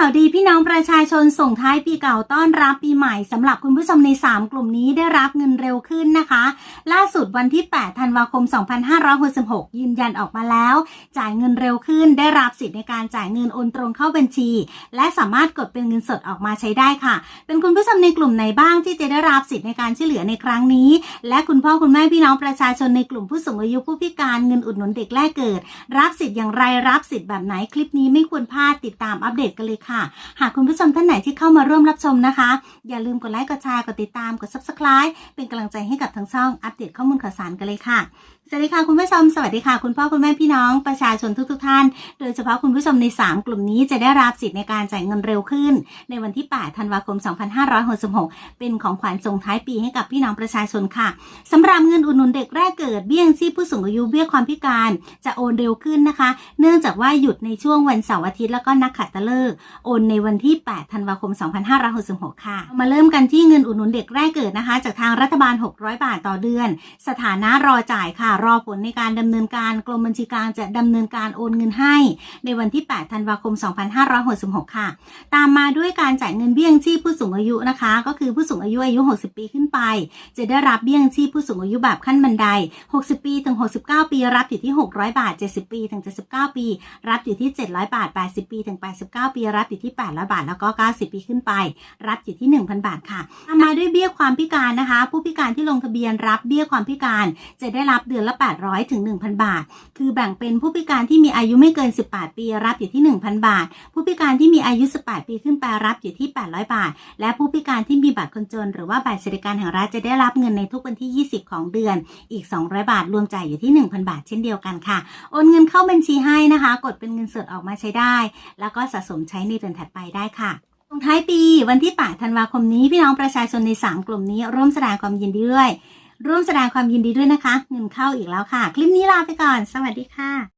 ข่าวดีพี่น้องประชาชนส่งท้ายปีเก่าต้อนรับปีใหม่สำหรับคุณผู้ชมใน 3 กลุ่มนี้ได้รับเงินเร็วขึ้นนะคะ ล่าสุดวันที่ 8 ธันวาคม 2566 ยืนยันออกมาแล้ว จ่ายเงินเร็วขึ้นได้รับสิทธิ์ในการจ่ายเงินโอนตรงเข้าบัญชี และสามารถกดเป็นเงินสดออกมาใช้ได้ค่ะ เป็นคุณผู้ชมในกลุ่มไหนบ้างที่จะได้รับสิทธิ์ในการช่วยเหลือในครั้งนี้ และคุณพ่อคุณแม่พี่น้องประชาชนในกลุ่มผู้สูงอายุผู้พิการเงินอุดหนุนเด็กแรกเกิด รับสิทธิ์อย่างไรรับสิทธิ์แบบไหนคลิปนี้ไม่ควรพลาดติดตามอัปเดตกันเลยค่ะหากคุณผู้ชมท่านไหนที่เข้ามาร่วมรับชมนะคะ อย่าลืมกดไลค์กดแชร์กดติดตามกด subscribe เป็นกำลังใจให้กับทั้งช่องอัปเดตข้อมูลข่าวสารกันเลยค่ะสวัสดีค่ะคุณผู้ชมสวัสดีค่ะคุณพ่อคุณแม่พี่น้องประชาชนทุกๆทท่าน โดยเฉพาะคุณผู้ชมใน 3 กลุ่มนี้จะได้รับสิทธิ์ในการจ่ายเงินเร็วขึ้น ในวันที่ 8 ธันวาคม 2566 เป็นของขวัญส่งท้ายปีให้กับพี่น้องประชาชนค่ะสำหรับเงินอุดหนุนเด็กแรกเกิดเบี้ยยังชีพผู้สูงอายุเบี้ยความพิการจะโอนเร็วขึ้นนะคะ เนื่องจากว่าหยุดในช่วงวันเสาร์อาทิตย์แล้วก็นักขัตฤกษ์โอนในวันที่ 8 ธันวาคม 2566 ค่ะ มาเริ่มกันที่เงินอุดหนุนเด็กแรกเกิดนะคะ จากทางรัฐบาล 600 บาทต่อเดือน สถานะรอจ่ายค่ะ รอผลในการดำเนินการกรมบัญชีกลางจะดำเนินการโอนเงินให้ ในวันที่ 8 ธันวาคม 2566 ค่ะ ตามมาด้วยการจ่ายเงินเบี้ยงชีพผู้สูงอายุนะคะ ก็คือผู้สูงอายุอายุ 60 ปีขึ้นไป จะได้รับเบี้ยงชีพผู้สูงอายุแบบขั้นบันได 60 ปีถึง 69 ปีรับอยู่ที่ 600 บาท 70 ปีถึง 79 ปี รับอยู่ที่ 700 บาท 80 ปีถึง 89 ปีรับอยู่ที่800บาทแล้วก็ 90 ปีขึ้นไป รับอยู่ที่ 1,000 บาทค่ะตามมาด้วยเบี้ยความพิการนะคะ ผู้พิการที่ลงทะเบียนรับเบี้ยความพิการ จะได้รับเดือนละ 800ถึง1,000 บาท คือแบ่งเป็นผู้พิการที่มีอายุไม่เกิน 18 ปี รับอยู่ที่ 1,000 บาท ผู้พิการที่มีอายุ 18 ปีขึ้นไปรับอยู่ที่ 800 บาท และผู้พิการที่มีบัตรคนจน หรือว่าบัตรสวัสดิการแห่งรัฐจะได้รับเงินในทุกวันที่ 20 ของเดือน อีก 200 บาท รวมจ่ายอยู่ที่ 1,000 บาท เช่นเดียวกันค่ะ โอนเงินเข้าบัญชีให้นะคะ กดเป็นเงินสดออกมาใช้ได้ แล้วก็สะสมใช้ในเดือนถัดไปได้ค่ะส่งท้ายปีวันที่ 8 ธันวาคมนี้พี่น้องประชาชนใน 3 กลุ่มนี้ ร่วมแสดงความยินดีด้วย ร่วมแสดงความยินดีด้วยนะคะ เงินเข้าอีกแล้วค่ะ คลิปนี้ลาไปก่อน สวัสดีค่ะ